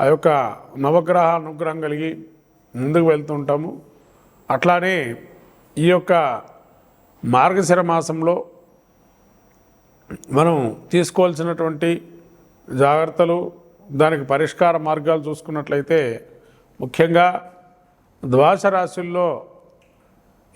ఆ యొక్క నవగ్రహ అనుగ్రహం కలిగి ముందుకు వెళ్తుంటాము. అట్లానే ఈ యొక్క మార్గశిర మాసంలో మనం తీసుకోవాల్సినటువంటి జాగ్రత్తలు దానికి పరిష్కార మార్గాలు చూసుకున్నట్లయితే ముఖ్యంగా ద్వాస రాశుల్లో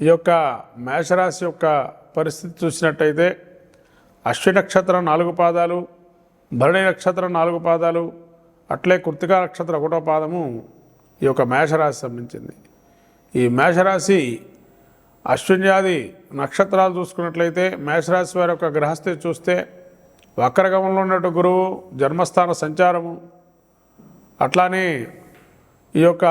ఈ యొక్క మేషరాశి యొక్క పరిస్థితి చూసినట్టయితే అశ్వి నక్షత్రం నాలుగు పాదాలు భరణి నక్షత్రం నాలుగు పాదాలు అట్లే కృతికా నక్షత్ర ఒకటో పాదము ఈ యొక్క మేషరాశి సంబంధించింది. ఈ మేషరాశి అశ్విన్యాది నక్షత్రాలు చూసుకున్నట్లయితే మేషరాశి వారి యొక్క గ్రహస్థి చూస్తే వక్రగమంలో ఉన్నట్టు గురువు జన్మస్థాన సంచారము అట్లానే ఈ యొక్క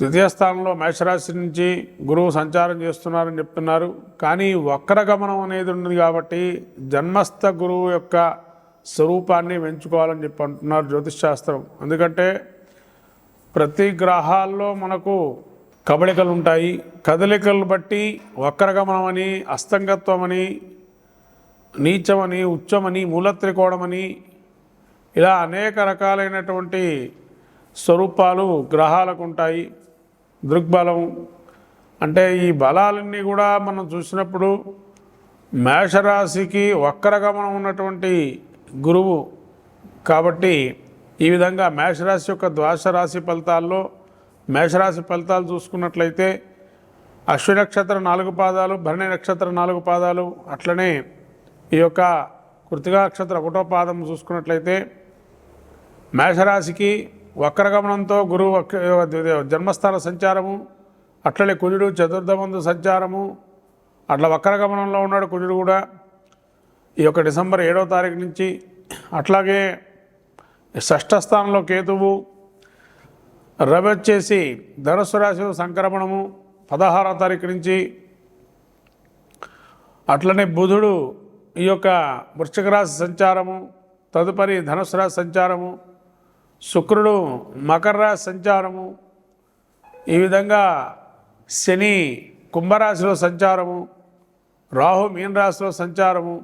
ద్వితీయ స్థానంలో మేషరాశి నుంచి గురువు సంచారం చేస్తున్నారని చెప్తున్నారు. కానీ వక్రగమనం అనేది ఉన్నది కాబట్టి జన్మస్థ గురువు యొక్క స్వరూపాన్ని పెంచుకోవాలని చెప్పి అంటున్నారు జ్యోతిష్శాస్త్రం. ఎందుకంటే ప్రతి గ్రహాల్లో మనకు కబళికలు ఉంటాయి. కదలికలు బట్టి వక్రగమనమని అస్తంగత్వమని నీచమని ఉచ్చమని మూలత్రికోణమని ఇలా అనేక రకాలైనటువంటి స్వరూపాలు గ్రహాలకు ఉంటాయి. దృగ్బలం అంటే ఈ బలాలన్నీ కూడా మనం చూసినప్పుడు మేషరాశికి వక్రగమనం ఉన్నటువంటి గురువు. కాబట్టి ఈ విధంగా మేషరాశి యొక్క ద్వాదశ రాశి ఫలితాల్లో మేషరాశి ఫలితాలు చూసుకున్నట్లయితే అశ్వి నక్షత్ర నాలుగు పాదాలు భరణి నక్షత్ర నాలుగు పాదాలు అట్లనే ఈ యొక్క కృతికా నక్షత్ర ఒకటో పాదం చూసుకున్నట్లయితే మేషరాశికి వక్రగమనంతో గురువు జన్మస్థాన సంచారము అట్లనే కుజుడు చతుర్థమందు సంచారము అట్లా వక్రగమనంలో ఉన్నాడు కుజుడు కూడా. ఈ యొక్క డిసెంబర్ ఏడవ తారీఖు నుంచి అట్లాగే షష్ఠ స్థానంలో కేతువు రవి వచ్చేసి ధనుసు రాశి సంక్రమణము పదహారవ తారీఖు నుంచి. అట్లనే బుధుడు ఈ యొక్క వృశ్చిక రాశి సంచారము తదుపరి ధనుసు రాశి సంచారము శుక్రుడు మకర రాశి సంచారము ఈ విధంగా శని కుంభరాశిలో సంచారము రాహు మీన రాశిలో సంచారము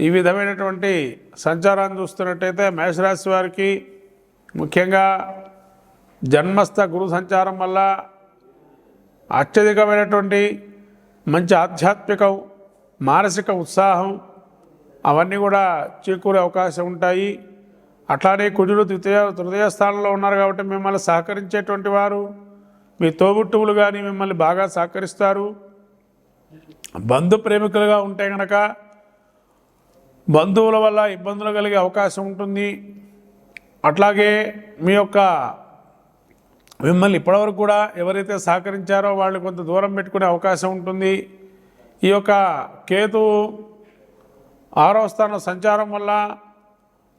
ఈ విధమైనటువంటి సంచారాన్ని చూస్తున్నట్టయితే మేషరాశి వారికి ముఖ్యంగా జన్మస్థ గురు సంచారం వల్ల అత్యధికమైనటువంటి మంచి ఆధ్యాత్మికం మానసిక ఉత్సాహం అవన్నీ కూడా చేకూరే అవకాశం ఉంటాయి. అట్లానే కుజుడు తృతీయ తృతీయ స్థానంలో ఉన్నారు కాబట్టి మిమ్మల్ని సహకరించేటువంటి వారు మీ తోబుట్టువులు కానీ మిమ్మల్ని బాగా సహకరిస్తారు. బంధు ప్రేమికులుగా ఉంటే కనుక బంధువుల వల్ల ఇబ్బందులు కలిగే అవకాశం ఉంటుంది. అట్లాగే మీ యొక్క మిమ్మల్ని ఇప్పటివరకు కూడా ఎవరైతే సహకరించారో వాళ్ళు కొంత దూరం పెట్టుకునే అవకాశం ఉంటుంది. ఈ యొక్క కేతు ఆరో స్థానం సంచారం వల్ల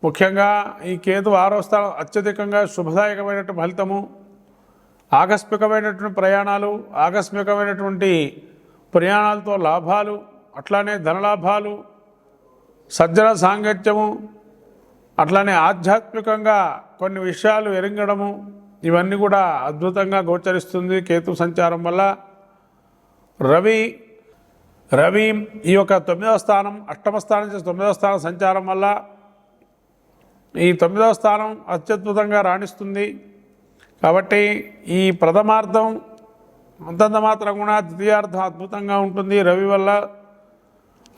ముఖ్యంగా ఈ కేతు ఆరో స్థానం అత్యధికంగా శుభదాయకమైనటువంటి ఫలితము ఆకస్మికమైనటువంటి ప్రయాణాలు ఆకస్మికమైనటువంటి ప్రయాణాలతో లాభాలు అట్లానే ధనలాభాలు సజ్జన సాంగత్యము అట్లానే ఆధ్యాత్మికంగా కొన్ని విషయాలు ఎరింగడము ఇవన్నీ కూడా అద్భుతంగా గోచరిస్తుంది కేతు సంచారం వల్ల. రవి రవి ఈ యొక్క తొమ్మిదవ స్థానం అష్టమ స్థానం నుంచి తొమ్మిదవ స్థానం సంచారం వల్ల ఈ తొమ్మిదవ స్థానం అత్యద్భుతంగా రాణిస్తుంది. కాబట్టి ఈ ప్రథమార్థం అంతంత మాత్రం కూడా ద్వితీయార్థం అద్భుతంగా ఉంటుంది రవి వల్ల.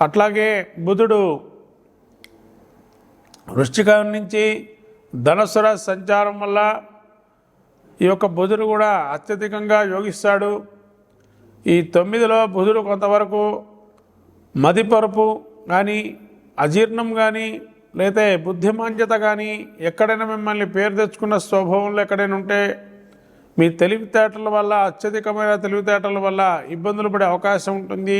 అట్లాగే బుధుడు వృశ్చికం నుంచి ధనుసు రాశి సంచారం వల్ల ఈ యొక్క బుధుడు కూడా అత్యధికంగా యోగిస్తాడు. ఈ తొమ్మిదిలో బుధుడు కొంతవరకు మదిపరుపు కానీ అజీర్ణం కానీ లేతే బుద్ధిమాంద్యత కానీ ఎక్కడైనా మిమ్మల్ని పేరు తెచ్చుకున్న స్వభావంలో ఎక్కడైనా ఉంటే మీ తెలివితేటల వల్ల అత్యధికమైన తెలివితేటల వల్ల ఇబ్బందులు పడే అవకాశం ఉంటుంది.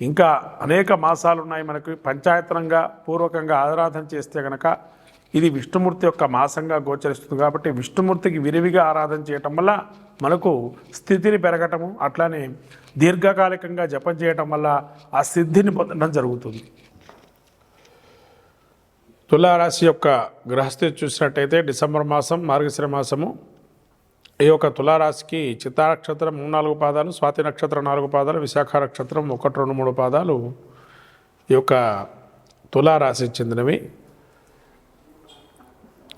ఇంకా అనేక మాసాలు ఉన్నాయి మనకు పంచాయతనంగా పూర్వకంగా ఆరాధన చేస్తే కనుక ఇది విష్ణుమూర్తి యొక్క మాసంగా గోచరిస్తుంది కాబట్టి విష్ణుమూర్తికి విరివిగా ఆరాధన చేయటం వల్ల మనకు స్థితిని పెరగటము అట్లానే దీర్ఘకాలికంగా జపం చేయటం వల్ల ఆ సిద్ధిని పొందడం జరుగుతుంది. తులారాశి యొక్క గ్రహస్థితి చూసినట్టయితే డిసెంబర్ మాసం మార్గశిర మాసము ఈ యొక్క తులారాశికి చిత్తానక్షత్రం మూడు నాలుగు పాదాలు స్వాతి నక్షత్రం నాలుగు పాదాలు విశాఖ నక్షత్రం ఒకటి రెండు మూడు పాదాలు ఈ యొక్క తులారాశికి చెందినవి.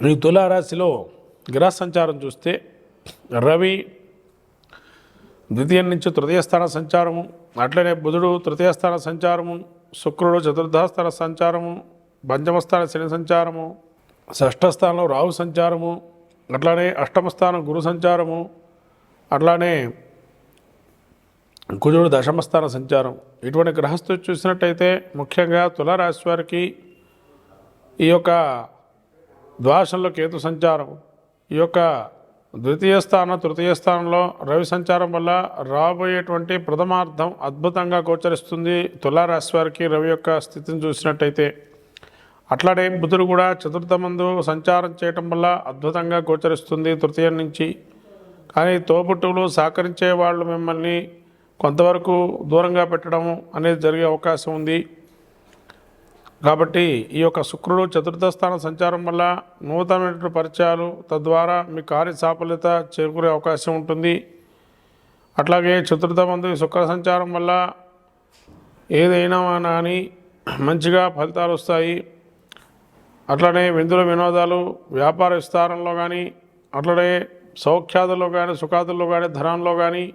ఈ తులారాశిలో గ్రహ సంచారం చూస్తే రవి ద్వితీయం నుంచి తృతీయ స్థాన సంచారము అట్లనే బుధుడు తృతీయ స్థాన సంచారము శుక్రుడు చతుర్థ స్థాన సంచారము పంచమస్థాన శని సంచారము షష్ఠ స్థానంలో రాహు సంచారము అట్లానే అష్టమ స్థానం గురు సంచారము అట్లానే కుజుడు దశమ స్థాన సంచారం. ఇటువంటి గ్రహస్థు చూసినట్టయితే ముఖ్యంగా తులారాశి వారికి ఈ యొక్క ద్వాసంలో కేతు సంచారం ఈ యొక్క ద్వితీయ స్థానం తృతీయ స్థానంలో రవి సంచారం వల్ల రాబోయేటువంటి ప్రథమార్థం అద్భుతంగా గోచరిస్తుంది తులారాశి వారికి రవి యొక్క స్థితిని చూసినట్టయితే. అట్లానే బుధుడు కూడా చతుర్థ మందు సంచారం చేయటం వల్ల అద్భుతంగా గోచరిస్తుంది తృతీయం నుంచి. కానీ తోబుట్టువులు సహకరించే వాళ్ళు మిమ్మల్ని కొంతవరకు దూరంగా పెట్టడం అనేది జరిగే అవకాశం ఉంది. కాబట్టి ఈ యొక్క శుక్రుడు చతుర్థ స్థాన సంచారం వల్ల నూతనమైనటువంటి పరిచయాలు తద్వారా మీ కార్య సాఫల్యత చేకూరే అవకాశం ఉంటుంది. అట్లాగే చతుర్థ మందు శుక్ర సంచారం వల్ల ఏదైనా కానీ మంచిగా ఫలితాలు వస్తాయి. అట్లనే విందుల వినోదాలు వ్యాపార విస్తారంలో కానీ అట్లనే సౌఖ్యాదుల్లో కానీ సుఖాదుల్లో కానీ ధనంలో కానీ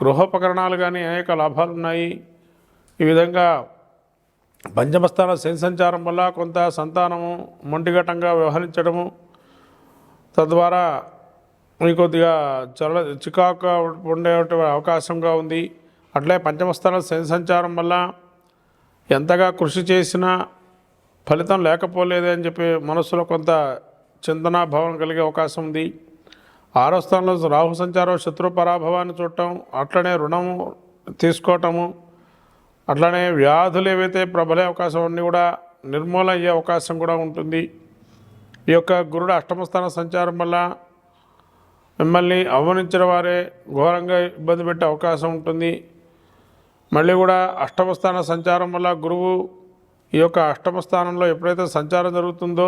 గృహోపకరణాలు కానీ అనేక లాభాలు ఉన్నాయి ఈ విధంగా పంచమస్థాన శని సంచారం వల్ల కొంత సంతానము మొంటిఘటంగా వ్యవహరించడము తద్వారా మీకు కొద్దిగా చల్ల చికాకుగా ఉండే అవకాశంగా ఉంది. అట్లే పంచమస్థాన శని సంచారం వల్ల ఎంతగా కృషి చేసినా ఫలితం లేకపోలేదే అని చెప్పి మనస్సులో కొంత చింతనాభావం కలిగే అవకాశం ఉంది. ఆరో స్థానంలో రాహు సంచారం శత్రు పరాభవాన్ని చూడటం అట్లనే రుణము తీసుకోవటము అట్లనే వ్యాధులు ఏవైతే ప్రబలే అవకాశం అన్నీ కూడా నిర్మూలన అయ్యే అవకాశం కూడా ఉంటుంది. ఈ యొక్క గురుడు అష్టమస్థాన సంచారం వల్ల మిమ్మల్ని అవమానించిన వారే ఘోరంగా ఇబ్బంది పెట్టే అవకాశం ఉంటుంది. మళ్ళీ కూడా అష్టమస్థాన సంచారం వల్ల గురువు ఈ యొక్క అష్టమ స్థానంలో ఎప్పుడైతే సంచారం జరుగుతుందో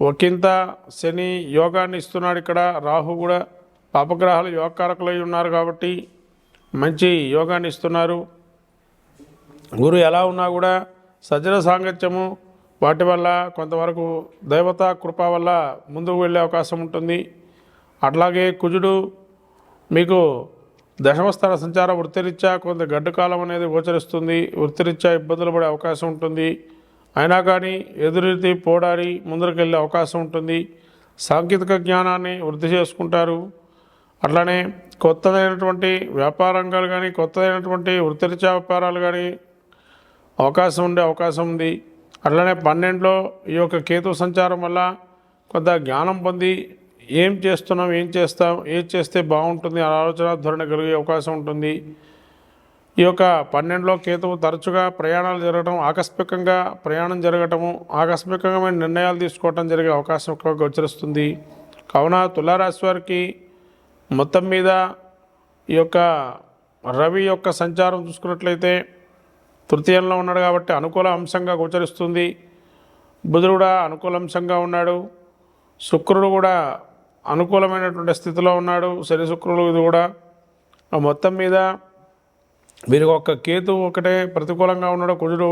ఒకంత శని యోగాన్ని ఇస్తున్నాడు ఇక్కడ. రాహు కూడా పాపగ్రహాలు యోగకారకులై ఉన్నారు కాబట్టి మంచి యోగాన్ని ఇస్తున్నారు. గురు ఎలా ఉన్నా కూడా సజ్జన సాంగత్యము వాటి వల్ల కొంతవరకు దైవత కృప వల్ల ముందుకు వెళ్ళే అవకాశం ఉంటుంది. అట్లాగే కుజుడు మీకు దశమస్థాన సంచార వృత్తిరీత్యా కొంత గడ్డకాలం అనేది గోచరిస్తుంది. వృత్తిరీత్యా ఇబ్బందులు పడే అవకాశం ఉంటుంది. అయినా కానీ ఎదురెత్తి పోడారి ముందరికెళ్ళే అవకాశం ఉంటుంది. సాంకేతిక జ్ఞానాన్ని వృద్ధి చేసుకుంటారు. అట్లానే కొత్తదైనటువంటి వ్యాపారంగాలు కానీ కొత్తదైనటువంటి వృత్తిరీత్యా వ్యాపారాలు కానీ అవకాశం ఉండే అవకాశం ఉంది. అట్లనే పన్నెండులో ఈ యొక్క కేతు సంచారం వల్ల కొంత జ్ఞానం పొంది ఏం చేస్తున్నాం ఏం చేస్తాం ఏం చేస్తే బాగుంటుంది ఆ ఆలోచన ధోరణి కలిగే అవకాశం ఉంటుంది. ఈ యొక్క పన్నెండులో కేతువు తరచుగా ప్రయాణాలు జరగడం ఆకస్మికంగా ప్రయాణం జరగటము ఆకస్మికమైన నిర్ణయాలు తీసుకోవటం జరిగే అవకాశం గోచరిస్తుంది. కావున తులారాశి వారికి మొత్తం మీద ఈ యొక్క రవి యొక్క సంచారం చూసుకున్నట్లయితే తృతీయంలో ఉన్నాడు కాబట్టి అనుకూల అంశంగా గోచరిస్తుంది. బుధుడు కూడా అనుకూల అంశంగా ఉన్నాడు. శుక్రుడు కూడా అనుకూలమైనటువంటి స్థితిలో ఉన్నాడు శని శుక్రులు. ఇది కూడా ఆ మొత్తం మీద వీరికి ఒక్క కేతు ఒకటే ప్రతికూలంగా ఉన్నాడు. కుజుడు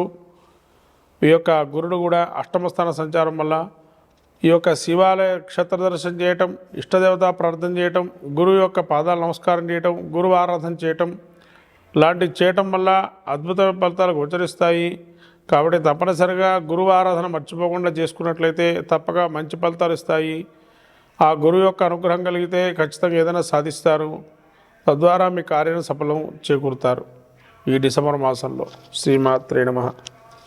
ఈ యొక్క గురుడు కూడా అష్టమస్థాన సంచారం వల్ల ఈ యొక్క శివాలయ క్షేత్ర దర్శనం చేయటం ఇష్టదేవత ప్రార్థన చేయటం గురువు యొక్క పాదాలు నమస్కారం చేయటం గురువు ఆరాధన చేయటం లాంటివి చేయటం వల్ల అద్భుత ఫలితాలు గోచరిస్తాయి. కాబట్టి తప్పనిసరిగా గురువు ఆరాధన మర్చిపోకుండా చేసుకున్నట్లయితే తప్పక మంచి ఫలితాలు ఇస్తాయి. ఆ గురువు యొక్క అనుగ్రహం కలిగితే ఖచ్చితంగా ఏదైనా సాధిస్తారు. తద్వారా మీ కార్యం సఫలం చేకూరుతారు. ఈ డిసెంబర్ మాసంలో. శ్రీమాత్రే నమః.